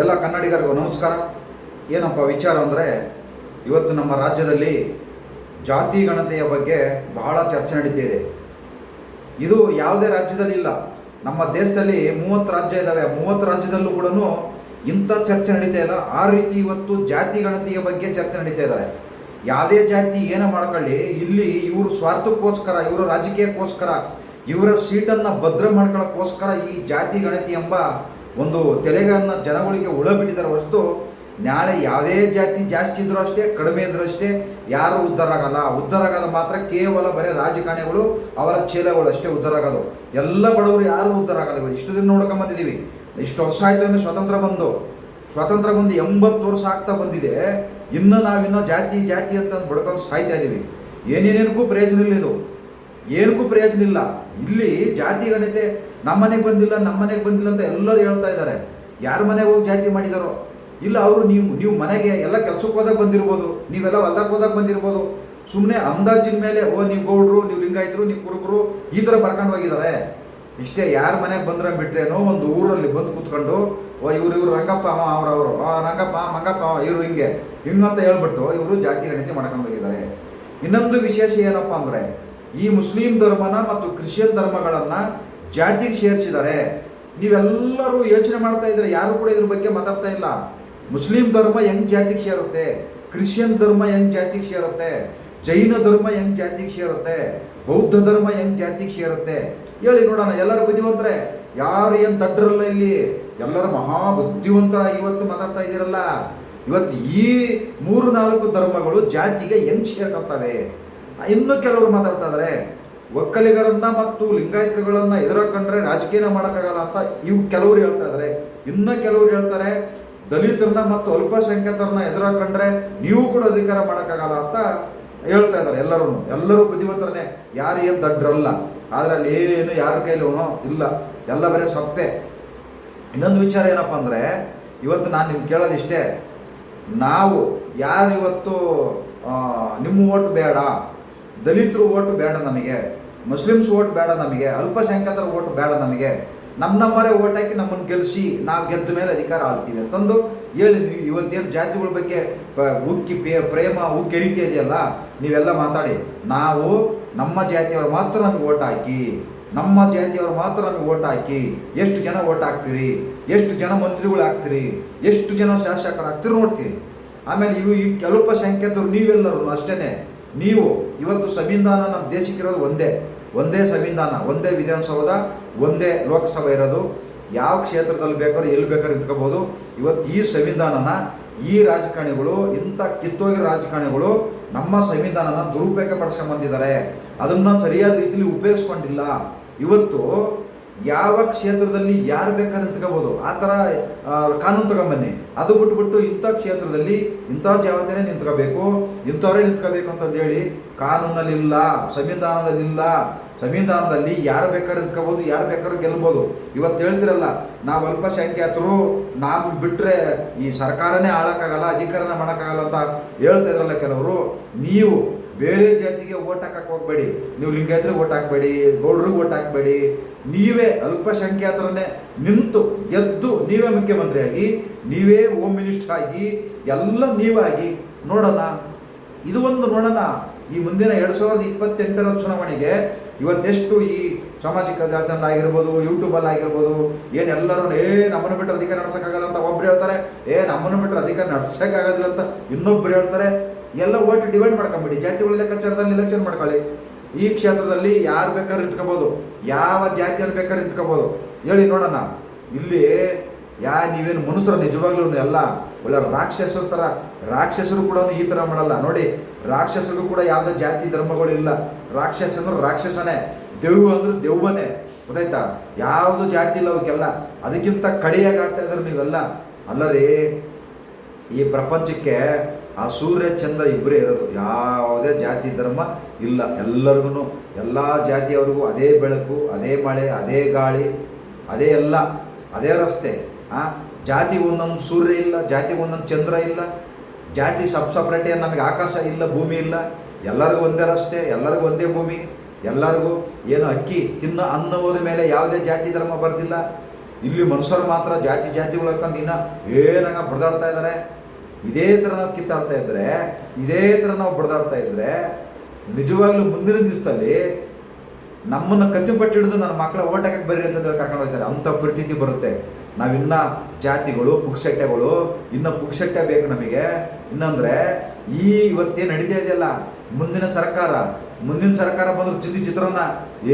ಎಲ್ಲ ಕನ್ನಡಿಗರಿಗೂ ನಮಸ್ಕಾರ. ಏನಪ್ಪ ವಿಚಾರ ಅಂದರೆ, ಇವತ್ತು ನಮ್ಮ ರಾಜ್ಯದಲ್ಲಿ ಜಾತಿ ಗಣತೆಯ ಬಗ್ಗೆ ಬಹಳ ಚರ್ಚೆ ನಡೀತಾ ಇದೆ. ಇದು ಯಾವುದೇ ರಾಜ್ಯದಲ್ಲಿ ಇಲ್ಲ. ನಮ್ಮ ದೇಶದಲ್ಲಿ ಮೂವತ್ತು ರಾಜ್ಯ ಇದ್ದಾವೆ ಮೂವತ್ತು ರಾಜ್ಯದಲ್ಲೂ ಕೂಡ ಇಂಥ ಚರ್ಚೆ ನಡೀತಾ ಇಲ್ಲ. ಆ ರೀತಿ ಇವತ್ತು ಜಾತಿ ಗಣತಿಯ ಬಗ್ಗೆ ಚರ್ಚೆ ನಡೀತಾ ಇದ್ದಾರೆ ಯಾವುದೇ ಜಾತಿ ಏನೋ ಮಾಡ್ಕೊಳ್ಳಿ, ಇಲ್ಲಿ ಇವರು ಸ್ವಾರ್ಥಕ್ಕೋಸ್ಕರ, ಇವರ ರಾಜಕೀಯಕ್ಕೋಸ್ಕರ, ಇವರ ಸೀಟನ್ನು ಭದ್ರ ಮಾಡ್ಕೊಳ್ಳೋಕ್ಕೋಸ್ಕರ ಈ ಜಾತಿ ಗಣತಿ ಎಂಬ ಒಂದು ತೆಲೆಗಳನ್ನು ಜನಗಳಿಗೆ ಉಳ ಬಿಟ್ಟಿದ್ದಾರೆ ಹೊರತು ನಾಳೆ ಯಾವುದೇ ಜಾತಿ ಜಾಸ್ತಿ ಇದ್ರೂ ಅಷ್ಟೇ, ಕಡಿಮೆ ಇದ್ರೂ ಅಷ್ಟೇ, ಯಾರು ಉದ್ಧಾರ ಆಗಲ್ಲ. ಉದ್ಧಾರ ಆಗೋದು ಮಾತ್ರ ಕೇವಲ ಬರೀ ರಾಜಕಾರಣಿಗಳು, ಅವರ ಚೇಲಗಳು ಅಷ್ಟೇ ಉದ್ಧಾರ ಆಗೋದು. ಎಲ್ಲ ಬಡವರು ಯಾರು ಉದ್ಧಾರ ಆಗಲ್ಲ ಇಷ್ಟು ದಿನ ನೋಡ್ಕೊಂಬಂದಿದ್ದೀವಿ ಇಷ್ಟು ವರ್ಷ ಆಯಿತು ಅಂದರೆ ಸ್ವಾತಂತ್ರ್ಯ ಬಂದು. ಸ್ವಾತಂತ್ರ್ಯ ಬಂದು ಎಂಬತ್ತು ವರ್ಷ ಆಗ್ತಾ ಬಂದಿದೆ. ಇನ್ನು ನಾವಿನ್ನೂ ಜಾತಿ ಜಾತಿ ಅಂತ ಬಡ್ಕೊಂಡು ಸಾಯ್ತಾ ಇದ್ದೀವಿ. ಏನೇನೇನಕ್ಕೂ ಪ್ರಯೋಜನ ಇಲ್ಲ ಇದು. ಏನಕ್ಕೂ ಪ್ರಯೋಜನ ಇಲ್ಲ. ಇಲ್ಲಿ ಜಾತಿ ಗಣತೆ ನಮ್ಮನೆಗೆ ಬಂದಿಲ್ಲ, ನಮ್ಮ ಮನೆಗೆ ಬಂದಿಲ್ಲ ಅಂತ ಎಲ್ಲರೂ ಹೇಳ್ತಾ ಇದ್ದಾರೆ. ಯಾರ ಮನೆಗೆ ಹೋಗಿ ಜಾತಿ ಮಾಡಿದಾರೋ? ಇಲ್ಲ, ಅವರು ನೀವು ನೀವು ಮನೆಗೆ ಎಲ್ಲ ಕೆಲಸಕ್ಕೆ ಹೋದಾಗ ಬಂದಿರ್ಬೋದು, ನೀವೆಲ್ಲ ಹೊಲ್ದಕ್ಕೆ ಹೋದಾಗ ಬಂದಿರ್ಬೋದು. ಸುಮ್ಮನೆ ಅಂದಾಜಿನ ಮೇಲೆ, ಓ, ನೀವು ಗೌಡ್ರು, ನೀವು ಲಿಂಗಾಯತರು, ನೀವು ಕುರುಬರು, ಈ ಥರ ಬರ್ಕೊಂಡು ಹೋಗಿದ್ದಾರೆ. ಇಷ್ಟೇ ಯಾರ ಮನೆಗೆ ಬಂದ್ರೆ ಬಿಟ್ರೇನೋ ಒಂದು ಊರಲ್ಲಿ ಬಂದು ಕುತ್ಕೊಂಡು, ಓ, ಇವ್ರು, ಇವರು ರಂಗಪ್ಪ, ಅವ ಅವ್ರವರು ರಂಗಪ್ಪ, ಮಂಗಪ್ಪ ಇವರು ಹಿಂಗೆ ಹಿಂಗಂತ ಹೇಳ್ಬಿಟ್ಟು ಇವರು ಜಾತಿ ಗಣತಿ ಮಾಡ್ಕೊಂಡು ಹೋಗಿದ್ದಾರೆ. ಇನ್ನೊಂದು ವಿಶೇಷ ಏನಪ್ಪ ಅಂದರೆ, ಈ ಮುಸ್ಲಿಂ ಧರ್ಮನ ಮತ್ತು ಕ್ರಿಶ್ಚಿಯನ್ ಧರ್ಮಗಳನ್ನು ಜಾತಿಗೆ ಸೇರಿಸಿದ್ದಾರೆ. ನೀವೆಲ್ಲರೂ ಯೋಚನೆ ಮಾಡ್ತಾ ಇದ್ರೆ ಯಾರು ಕೂಡ ಇದ್ರ ಬಗ್ಗೆ ಮಾತಾಡ್ತಾ ಇಲ್ಲ. ಮುಸ್ಲಿಂ ಧರ್ಮ ಹೆಂಗ್ ಜಾತಿಗೆ ಸೇರುತ್ತೆ? ಕ್ರಿಶ್ಚಿಯನ್ ಧರ್ಮ ಹೆಂಗ್ ಜಾತಿಗೆ ಸೇರುತ್ತೆ? ಜೈನ ಧರ್ಮ ಹೆಂಗ್ ಜಾತಿಗೆ ಸೇರುತ್ತೆ? ಬೌದ್ಧ ಧರ್ಮ ಹೆಂಗ್ ಜಾತಿಗೆ ಸೇರುತ್ತೆ? ಹೇಳಿ ನೋಡೋಣ, ಎಲ್ಲರೂ ಬುದ್ಧಿವಂತರೆ? ಯಾರು ಏನು ದಡ್ಡರಲ್ಲ ಇಲ್ಲಿ? ಎಲ್ಲರೂ ಮಹಾ ಬುದ್ಧಿವಂತರ ಇವತ್ತು ಮಾತಾಡ್ತಾ ಇದ್ದೀರಲ್ಲ. ಇವತ್ತು ಈ ಮೂರು ನಾಲ್ಕು ಧರ್ಮಗಳು ಜಾತಿಗೆ ಹೆಂಗ್ ಸೇರ್ಕೊಳ್ತವೆ ಇನ್ನು ಕೆಲವರು ಮಾತಾಡ್ತಾ ಇದ್ದಾರೆ ಒಕ್ಕಲಿಗರನ್ನ ಮತ್ತು ಲಿಂಗಾಯತರುಗಳನ್ನ ಎದುರಾಕೊಂಡ್ರೆ ರಾಜಕೀಯ ಮಾಡೋಕ್ಕಾಗಲ್ಲ ಅಂತ ಇವು ಕೆಲವರು ಹೇಳ್ತಾ ಇದ್ದಾರೆ ಇನ್ನ ಕೆಲವರು ಹೇಳ್ತಾರೆ, ದಲಿತರನ್ನ ಮತ್ತು ಅಲ್ಪಸಂಖ್ಯಾತರನ್ನ ಎದುರಾಕೊಂಡ್ರೆ ನೀವು ಕೂಡ ಅಧಿಕಾರ ಮಾಡೋಕ್ಕಾಗಲ್ಲ ಅಂತ ಹೇಳ್ತಾ ಇದ್ದಾರೆ ಎಲ್ಲರೂ ಎಲ್ಲರೂ ಬುದ್ಧಿವಂತರನ್ನೇ. ಯಾರು ಏನು ದಡ್ರಲ್ಲ. ಆದ್ರೆ ಅಲ್ಲಿ ಏನು ಯಾರ ಕೈಲೂ ಇಲ್ಲ. ಎಲ್ಲ ಬರೀ ಸೊಪ್ಪೆ. ಇನ್ನೊಂದು ವಿಚಾರ ಏನಪ್ಪ ಅಂದರೆ, ಇವತ್ತು ನಾನು ನಿಮ್ಗೆ ಕೇಳೋದಿಷ್ಟೇ. ನಾವು ಯಾರು ಇವತ್ತು ನಿಮ್ಮ ಓಟ್ ಬೇಡ, ದಲಿತರು ಓಟು ಬೇಡ ನಮಗೆ. ಮುಸ್ಲಿಮ್ಸ್ ಓಟ್ ಬೇಡ ನಮಗೆ, ಅಲ್ಪಸಂಖ್ಯಾತರ ಓಟ್ ಬೇಡ ನಮಗೆ. ನಮ್ಮ ನಮ್ಮರೇ ಓಟ್ ಹಾಕಿ ನಮ್ಮನ್ನು ಗೆಲ್ಲಿಸಿ ನಾವು ಗೆದ್ದ ಮೇಲೆ ಅಧಿಕಾರ ಆಳ್ತೀವಿ ಅಂತಂದು ಹೇಳಿ ಇವತ್ತೇನು ಜಾತಿಗಳ ಬಗ್ಗೆ ಉಕ್ಕಿ ಪೇ, ಪ್ರೇಮ, ಉಕ್ಕಿ ಇದೆಯಲ್ಲ, ನೀವೆಲ್ಲ ಮಾತಾಡಿ. ನಾವು ನಮ್ಮ ಜಾತಿಯವರು ಮಾತ್ರ ನಮ್ಗೆ ಓಟ್ ಹಾಕಿ, ನಮ್ಮ ಜಾತಿಯವರು ಮಾತ್ರ ನಮಗೆ ಓಟ್ ಹಾಕಿ, ಎಷ್ಟು ಜನ ಓಟ್ ಹಾಕ್ತೀರಿ, ಎಷ್ಟು ಜನ ಮಂತ್ರಿಗಳು ಹಾಕ್ತೀರಿ, ಎಷ್ಟು ಜನ ಶಾಸಕರು ಹಾಕ್ತೀರಿ ನೋಡ್ತೀರಿ. ಆಮೇಲೆ ಇವು ಈ ಅಲ್ಪಸಂಖ್ಯಾತರು ನೀವೆಲ್ಲರೂ ಅಷ್ಟೇ ನೀವು, ಇವತ್ತು ಸಂವಿಧಾನ ನಮ್ಮ ದೇಶಕ್ಕಿರೋದು ಒಂದೇ. ಒಂದೇ ಸಂವಿಧಾನ, ಒಂದೇ ವಿಧಾನಸೌಧ, ಒಂದೇ ಲೋಕಸಭೆ ಇರೋದು. ಯಾವ ಕ್ಷೇತ್ರದಲ್ಲಿ ಬೇಕಾದ್ರೂ ಎಲ್ಲಿ ಬೇಕಾದ್ರೂ ನಿಂತ್ಕೋಬೋದು. ಇವತ್ತು ಈ ಸಂವಿಧಾನನ, ಈ ರಾಜಕಾರಣಿಗಳು, ಇಂಥ ಕಿತ್ತೋಗಿರೋ ರಾಜಕಾರಣಿಗಳು ನಮ್ಮ ಸಂವಿಧಾನನ ದುರುಪಯೋಗ ಪಡಿಸ್ಕೊಂಡ್ ಬಂದಿದ್ದಾರೆ. ಅದನ್ನು ಸರಿಯಾದ ರೀತಿಯಲ್ಲಿ ಉಪಯೋಗಿಸ್ಕೊಂಡಿಲ್ಲ. ಇವತ್ತು ಯಾವ ಕ್ಷೇತ್ರದಲ್ಲಿ ಯಾರು ಬೇಕಾದ್ರೆ ನಿಂತ್ಕೋಬೋದು. ಆ ಥರ ಕಾನೂನು ತಗೊಂಬನ್ನಿ. ಅದು ಬಿಟ್ಬಿಟ್ಟು ಇಂಥ ಕ್ಷೇತ್ರದಲ್ಲಿ ಇಂಥ ಜಾಗದಲ್ಲಿ ನಿಂತ್ಕೋಬೇಕು. ಇಂಥವರೇ ನಿಂತ್ಕೋಬೇಕು ಅಂತಂದೇಳಿ ಕಾನೂನಲ್ಲಿಲ್ಲ, ಸಂವಿಧಾನದಲ್ಲಿಲ್ಲ ಸಂವಿಧಾನದಲ್ಲಿ ಯಾರು ಬೇಕಾದ್ರೂ ಇದ್ಕೋಬೋದು ಯಾರು ಬೇಕಾದ್ರೂ ಗೆಲ್ಬೋದು. ಇವತ್ತು ಹೇಳ್ತಿರಲ್ಲ, ನಾವು ಅಲ್ಪಸಂಖ್ಯಾತರು, ನಾವು ಬಿಟ್ಟರೆ ಈ ಸರ್ಕಾರನೇ ಆಳೋಕ್ಕಾಗಲ್ಲ ಅಧಿಕಾರನೇ ಮಾಡೋಕ್ಕಾಗಲ್ಲ ಅಂತ ಹೇಳ್ತಾ ಇದ್ರಲ್ಲ ಕೆಲವರು, ನೀವು ಬೇರೆ ಜಾತಿಗೆ ಓಟ್ ಹಾಕಕ್ಕೆ ಹೋಗಬೇಡಿ. ನೀವು ಲಿಂಗಾಯತ್ರಿಗೆ ಓಟ್ ಹಾಕಬೇಡಿ, ಗೌಡ್ರಿಗೆ ಓಟ್ ಹಾಕಬೇಡಿ. ನೀವೇ ಅಲ್ಪಸಂಖ್ಯಾತರನ್ನೇ ನಿಂತು ಗೆದ್ದು ನೀವೇ ಮುಖ್ಯಮಂತ್ರಿಯಾಗಿ, ನೀವೇ ಹೋಮ್ ಮಿನಿಸ್ಟರ್ ಆಗಿ, ಎಲ್ಲ ನೀವಾಗಿ ನೋಡೋಣ. ಇದು ಒಂದು ನೋಡೋಣ. ಈ ಮುಂದಿನ ಎರಡು ಸಾವಿರದ ಇಪ್ಪತ್ತೆಂಟರ ಚುನಾವಣೆಗೆ ಇವತ್ತೆಷ್ಟು ಈ ಸಾಮಾಜಿಕ ಜಾಲತಾಣ ಆಗಿರ್ಬೋದು ಯೂಟ್ಯೂಬಲ್ಲಿ ಆಗಿರ್ಬೋದು, ಏನು ಎಲ್ಲರೂ ಏ, ನಮ್ಮನ್ನು ಬಿಟ್ಟು ಅಧಿಕಾರ ನಡ್ಸೋಕ್ಕಾಗಲ್ಲ ಅಂತ ಒಬ್ರು ಹೇಳ್ತಾರೆ, ಏ, ನಮ್ಮನ್ನು ಬಿಟ್ಟರೆ ಅಧಿಕಾರ ನಡ್ಸೋಕ್ಕಾಗೋದಿಲ್ಲ ಅಂತ ಇನ್ನೊಬ್ರು ಹೇಳ್ತಾರೆ. ಎಲ್ಲ ಓಟ್ ಡಿವೈಡ್ ಮಾಡ್ಕೊಂಬಿಡಿ. ಜಾತಿಗಳ ಲೆಕ್ಕಾಚಾರದಲ್ಲಿ ಎಲೆಕ್ಷನ್ ಮಾಡ್ಕೊಳ್ಳಿ. ಈ ಕ್ಷೇತ್ರದಲ್ಲಿ ಯಾರು ಬೇಕಾದ್ರೂ ನಿಂತ್ಕೋಬೋದು. ಯಾವ ಜಾತಿಯಲ್ಲಿ ಬೇಕಾದ್ರೂ ನಿಂತ್ಕೋಬೋದು. ಹೇಳಿ ನೋಡೋಣ. ಇಲ್ಲಿ ಯಾ, ನೀವೇನು ಮನುಷ್ಯರು ನಿಜವಾಗ್ಲೂ ಎಲ್ಲ ಒಳ್ಳೆ ರಾಕ್ಷಸರ ಥರ ರಾಕ್ಷಸರು ಕೂಡ ಈ ಥರ ಮಾಡಲ್ಲ. ನೋಡಿ, ರಾಕ್ಷಸರು ಕೂಡ ಯಾವುದೇ ಜಾತಿ ಧರ್ಮಗಳು ಇಲ್ಲ. ರಾಕ್ಷಸ ಅಂದ್ರೆ ರಾಕ್ಷಸನೇ ದೆವ್ವ ಅಂದ್ರೆ ದೆವ್ವನೇ ಗೊತ್ತಾಯ್ತಾ? ಯಾವುದು ಜಾತಿ ಇಲ್ಲ ಅವಕ್ಕೆಲ್ಲ. ಅದಕ್ಕಿಂತ ಕಡಿಯಾಗಿ ಆಡ್ತಾ ಇದ್ದಾರೆ ನೀವೆಲ್ಲ. ಅಲ್ಲರಿ, ಈ ಪ್ರಪಂಚಕ್ಕೆ ಆ ಸೂರ್ಯ, ಚಂದ್ರ ಇಬ್ಬರೇ ಇರೋದು. ಯಾವುದೇ ಜಾತಿ ಧರ್ಮ ಇಲ್ಲ. ಎಲ್ಲರಿಗೂ ಎಲ್ಲ ಜಾತಿಯವರಿಗೂ ಅದೇ ಬೆಳಕು, ಅದೇ ಮಳೆ, ಅದೇ ಗಾಳಿ, ಅದೇ ಎಲ್ಲ, ಅದೇ ರಸ್ತೆ. ಆ? ಜಾತಿ ಒಂದೊಂದು ಸೂರ್ಯ ಇಲ್ಲ, ಜಾತಿ ಒಂದೊಂದು ಚಂದ್ರ ಇಲ್ಲ. ಜಾತಿ ಸಬ್ ಸಪ್ರೇಟೇ ನಮಗೆ ಆಕಾಶ ಇಲ್ಲ, ಭೂಮಿ ಇಲ್ಲ. ಎಲ್ಲರಿಗೂ ಒಂದೇ ರಸ್ತೆ, ಎಲ್ಲರಿಗೂ ಒಂದೇ ಭೂಮಿ, ಎಲ್ಲರಿಗೂ ಏನು ಅಕ್ಕಿ ತಿನ್ನ ಅನ್ನ ಹೋದ ಮೇಲೆ ಯಾವುದೇ ಜಾತಿ ಧರ್ಮ ಬರ್ದಿಲ್ಲ. ಇಲ್ಲಿ ಮನುಷ್ಯರು ಮಾತ್ರ ಜಾತಿ ಜಾತಿಗಳು ಹಾಕೊಂಡು ಇನ್ನ ಏನಂಗ ಬಡ್ದಾಡ್ತಾ ಇದ್ದಾರೆ ಇದೇ ಥರ ನಾವು ಕಿತ್ತಾಡ್ತಾ ಇದ್ದರೆ ಇದೇ ಥರ ನಾವು ಬಡ್ದಾಡ್ತಾ ಇದ್ದರೆ ನಿಜವಾಗ್ಲೂ ಮುಂದಿನ ದಿವಸದಲ್ಲಿ ನಮ್ಮನ್ನು ಕತ್ತಿಪಟ್ಟು ಹಿಡಿದು ನನ್ನ ಮಕ್ಕಳ ಓಟಕ್ಕೆ ಬರ್ರಿ ಅಂತ ಹೇಳಿ ಕರ್ಕೊಂಡು ಹೋಗ್ತಾರೆ. ಅಂಥ ಪರಿಸ್ಥಿತಿ ಬರುತ್ತೆ. ನಾವಿನ್ನ ಜಾತಿಗಳು, ಪುಕ್ಸಟ್ಟೆಗಳು, ಇನ್ನು ಪುಕ್ಸಟ್ಟೆ ಬೇಕು ನಮಗೆ. ಇನ್ನಂದ್ರೆ, ಈ ಇವತ್ತೇನು ನಡೀತಾ ಇದೆಯಲ್ಲ? ಮುಂದಿನ ಸರ್ಕಾರ ಮುಂದಿನ ಸರ್ಕಾರ ಬಂದ್ರೆ ಚಿಂದಿ ಚಿತ್ರಾನ್ನ,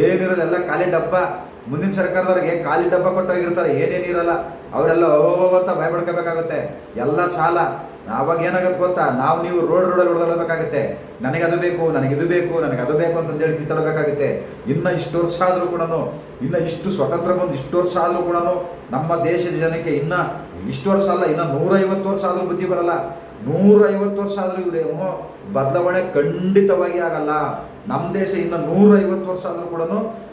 ಏನಿರಲ್ಲ, ಎಲ್ಲ ಖಾಲಿ ಡಬ್ಬ. ಮುಂದಿನ ಸರ್ಕಾರದವ್ರಿಗೆ ಖಾಲಿ ಡಬ್ಬ ಕೊಟ್ಟೋಗಿರ್ತಾರೆ ಏನೇನಿರಲ್ಲ ಅವರೆಲ್ಲ ಅಂತ ಭಯ ಪಡ್ಕೋಬೇಕಾಗುತ್ತೆ ಎಲ್ಲ ಸಾಲ. ಆವಾಗ ಏನಾಗುತ್ತೆ ಗೊತ್ತಾ? ನಾವು ನೀವು ರೋಡ್ ರೋಡಲ್ಲಿ ಹೊಡೆದಾಡಬೇಕಾಗುತ್ತೆ ನನಗೆ ಅದು ಬೇಕು, ನನಗೆ ಇದು ಬೇಕು, ನನಗೆ ಅದು ಬೇಕು ಅಂತಂದೇಳಿ ಕಿತ್ತಾಡಬೇಕಾಗುತ್ತೆ. ಇನ್ನು ಇಷ್ಟು ವರ್ಷ ಆದರೂ ಕೂಡ ಇನ್ನು ಇಷ್ಟು ಸ್ವತಂತ್ರ ಬಂದು ಇಷ್ಟು ವರ್ಷ ಆದರೂ ಕೂಡ ನಮ್ಮ ದೇಶದ ಜನಕ್ಕೆ ಇನ್ನು ಇಷ್ಟು ವರ್ಷ ಅಲ್ಲ, ಇನ್ನು ನೂರೈವತ್ತು ವರ್ಷ ಆದರೂ ಬುದ್ಧಿ ಬರಲ್ಲ. ನೂರೈವತ್ತು ವರ್ಷ ಆದರೂ ಇವ್ರೆ ಬದಲಾವಣೆ ಖಂಡಿತವಾಗಿ ಆಗಲ್ಲ. ನಮ್ಮ ದೇಶ ಇನ್ನು ನೂರೈವತ್ತು ವರ್ಷ ಆದರೂ ಕೂಡ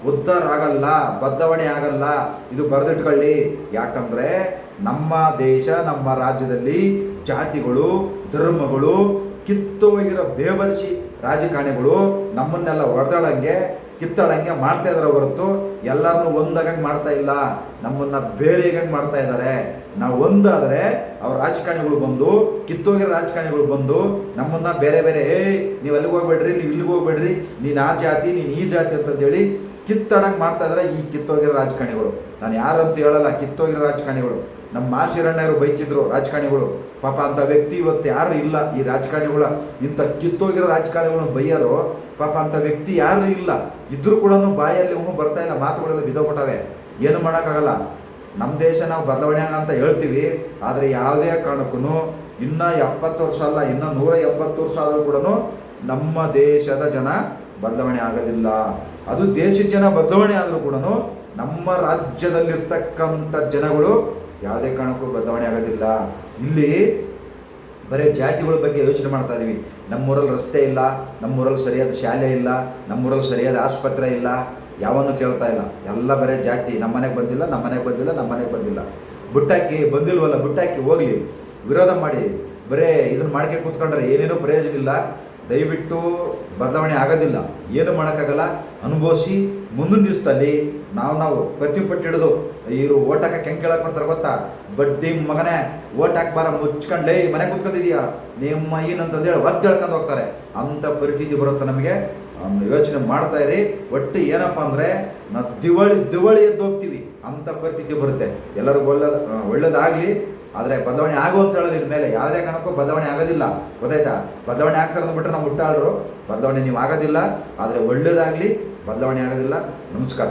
ಉದ್ಧಾರ ಆಗಲ್ಲ ಬದಲಾವಣೆ ಆಗಲ್ಲ. ಇದು ಬರೆದಿಟ್ಕೊಳ್ಳಿ. ಯಾಕಂದ್ರೆ ನಮ್ಮ ದೇಶ, ನಮ್ಮ ರಾಜ್ಯದಲ್ಲಿ ಜಾತಿಗಳು, ಧರ್ಮಗಳು ಕಿತ್ತೋಗಿರೋ ಬೇಬರ್ಸಿ ರಾಜಕಾರಣಿಗಳು ನಮ್ಮನ್ನೆಲ್ಲ ಹೊಡೆದಾಡಂಗೆ ಕಿತ್ತಾಡಂಗೆ ಮಾಡ್ತಾ ಇದಾರೆ ಹೊರತು ಎಲ್ಲರನ್ನೂ ಒಂದಾಗಂಗೆ ಮಾಡ್ತಾ ಇಲ್ಲ. ನಮ್ಮನ್ನ ಬೇರೆಗಂಗೆ ಮಾಡ್ತಾ ಇದ್ದಾರೆ ನಾವು ಒಂದಾದರೆ ಅವ್ರ ರಾಜಕಾರಣಿಗಳು ಬಂದು, ಕಿತ್ತೋಗಿರೋ ರಾಜಕಾರಣಿಗಳು ಬಂದು ನಮ್ಮನ್ನ ಬೇರೆ ಬೇರೆ ಏಯ್ ನೀವು ಅಲ್ಲಿಗೆ ಹೋಗ್ಬೇಡ್ರಿ, ನೀವು ಇಲ್ಲಿಗೆ ಹೋಗ್ಬೇಡ್ರಿ, ನೀನು ಆ ಜಾತಿ, ನೀನು ಈ ಜಾತಿ ಅಂತಂದೇಳಿ ಕಿತ್ತಾಡಂಗೆ ಮಾಡ್ತಾ ಇದ್ದಾರೆ ಈ ಕಿತ್ತೋಗಿರೋ ರಾಜಕಾರಣಿಗಳು. ನಾನು ಯಾರು ಅಂತ ಹೇಳಲ್ಲ, ಕಿತ್ತೋಗಿರೋ ರಾಜಕಾರಣಿಗಳು. ನಮ್ಮ ಮಾಶಿರಣ್ಣರು ಬೈತಿದ್ರು ರಾಜಕಾರಣಿಗಳು. ಪಾಪ ಅಂತ ವ್ಯಕ್ತಿ ಇವತ್ತು ಯಾರು ಇಲ್ಲ. ಈ ರಾಜಕಾರಣಿಗಳ ಇಂಥ ಕಿತ್ತೋಗಿರೋ ರಾಜಕಾರಣಿಗಳನ್ನ ಬೈಯರು ಪಾಪ ಅಂತ ವ್ಯಕ್ತಿ ಯಾರು ಇಲ್ಲ. ಇದ್ರೂ ಕೂಡ ಬಾಯಲ್ಲಿ ಹೂ ಬರ್ತಾ ಇಲ್ಲ, ಮಾತುಗಳೆಲ್ಲ ಬಿದ್ದೋಗ್ಬಿಟ್ಟವೆ. ಏನು ಮಾಡೋಕ್ಕಾಗಲ್ಲ. ನಮ್ಮ ದೇಶ ನಾವು ಬದಲಾವಣೆ ಅಂತ ಹೇಳ್ತೀವಿ. ಆದರೆ ಯಾವುದೇ ಕಾರಣಕ್ಕೂ ಇನ್ನೂ ಎಪ್ಪತ್ತು ವರ್ಷ ಅಲ್ಲ, ಇನ್ನೂ ನೂರ ಎಪ್ಪತ್ತು ವರ್ಷ ಆದರೂ ಕೂಡ ನಮ್ಮ ದೇಶದ ಜನ ಬದಲಾವಣೆ ಆಗೋದಿಲ್ಲ. ಅದು ದೇಶದ ಜನ ಬದಲಾವಣೆ ಆದರೂ ಕೂಡ ನಮ್ಮ ರಾಜ್ಯದಲ್ಲಿರ್ತಕ್ಕಂಥ ಜನಗಳು ಯಾವುದೇ ಕಾರಣಕ್ಕೂ ಬದಲಾವಣೆ ಆಗೋದಿಲ್ಲ. ಇಲ್ಲಿ ಬರೀ ಜಾತಿಗಳ ಬಗ್ಗೆ ಯೋಚನೆ ಮಾಡ್ತಾ ಇದೀವಿ. ನಮ್ಮೂರಲ್ಲಿ ರಸ್ತೆ ಇಲ್ಲ ನಮ್ಮೂರಲ್ಲಿ ಸರಿಯಾದ ಶಾಲೆ ಇಲ್ಲ ನಮ್ಮೂರಲ್ಲಿ ಸರಿಯಾದ ಆಸ್ಪತ್ರೆ ಇಲ್ಲ, ಯಾವನ್ನು ಕೇಳ್ತಾ ಇಲ್ಲ. ಎಲ್ಲ ಬರೀ ಜಾತಿ ನಮ್ಮನೆಗೆ ಬಂದಿಲ್ಲ ನಮ್ಮನೆಗೆ ಬಂದಿಲ್ಲ ನಮ್ಮನೆಗೆ ಬಂದಿಲ್ಲ. ಬುಟ್ಟಾಕಿ ಬಂದಿಲ್ವಲ್ಲ, ಬುಟ್ಟಾಕಿ ಹೋಗಲಿ, ವಿರೋಧ ಮಾಡಿ, ಬರೇ ಇದನ್ನು ಮಾಡ್ಕೆ ಕೂತ್ಕೊಂಡ್ರೆ ಏನೇನೂ ಪ್ರಯೋಜನ ಇಲ್ಲ. ದಯವಿಟ್ಟು ಬದಲಾವಣೆ ಆಗೋದಿಲ್ಲ. ಏನು ಮಾಡೋಕ್ಕಾಗಲ್ಲ? ಅನುಭವಿಸಿ ಮುಂದಿನ ದಿವಸದಲ್ಲಿ ನಾವು ನಾವು ಪ್ರತಿಪಟ್ಟು ಹಿಡಿದು ಇವರು ಓಟ್ ಹಾಕಕ್ಕೆ ಕೇಳಕ್ಕೆ ಬರ್ತಾರೆ ಗೊತ್ತಾ? ಬಡ್ಡಿ ಮಗನೇ, ಓಟ್ ಹಾಕ್ಬಾರ ಮುಚ್ಕೊಂಡ್ಲೇ ಮನೆ ಕೂತ್ಕೊಂಡಿದೀಯಾ ನಿಮ್ಮ ಏನಂತಂದೇಳಿ ಒದ್ದು ಹೇಳ್ಕೊಂಡು ಹೋಗ್ತಾರೆ. ಅಂಥ ಪರಿಸ್ಥಿತಿ ಬರುತ್ತೆ ನಮಗೆ. ಯೋಚನೆ ಮಾಡ್ತಾ ಇರಿ. ಒಟ್ಟು ಏನಪ್ಪ ಅಂದರೆ, ನಾವು ದಿವಳಿ ದಿವಳಿ ಎದ್ದು ಹೋಗ್ತೀವಿ. ಅಂಥ ಪರಿಸ್ಥಿತಿ ಬರುತ್ತೆ. ಎಲ್ಲರಿಗೂ ಒಳ್ಳೇದು ಒಳ್ಳೇದಾಗಲಿ. ಆದರೆ ಬದಲಾವಣೆ ಆಗು ಅಂತ ಹೇಳೋದು ಮೇಲೆ. ಯಾವುದೇ ಕಾರಣಕ್ಕೂ ಬದಲಾವಣೆ ಆಗೋದಿಲ್ಲ. ಗೊತ್ತಾಯ್ತಾ? ಬದಲಾವಣೆ ಆಗ್ತಾರೆ ಅಂದ್ಬಿಟ್ರೆ ನಾವು ಮುಟ್ಟಾಳ್ರು ಬದಲಾವಣೆ ನೀವು ಆಗೋದಿಲ್ಲ. ಆದರೆ ಒಳ್ಳೇದಾಗಲಿ, ಬದಲಾವಣೆ ಆಗೋದಿಲ್ಲ. ನಮಸ್ಕಾರ.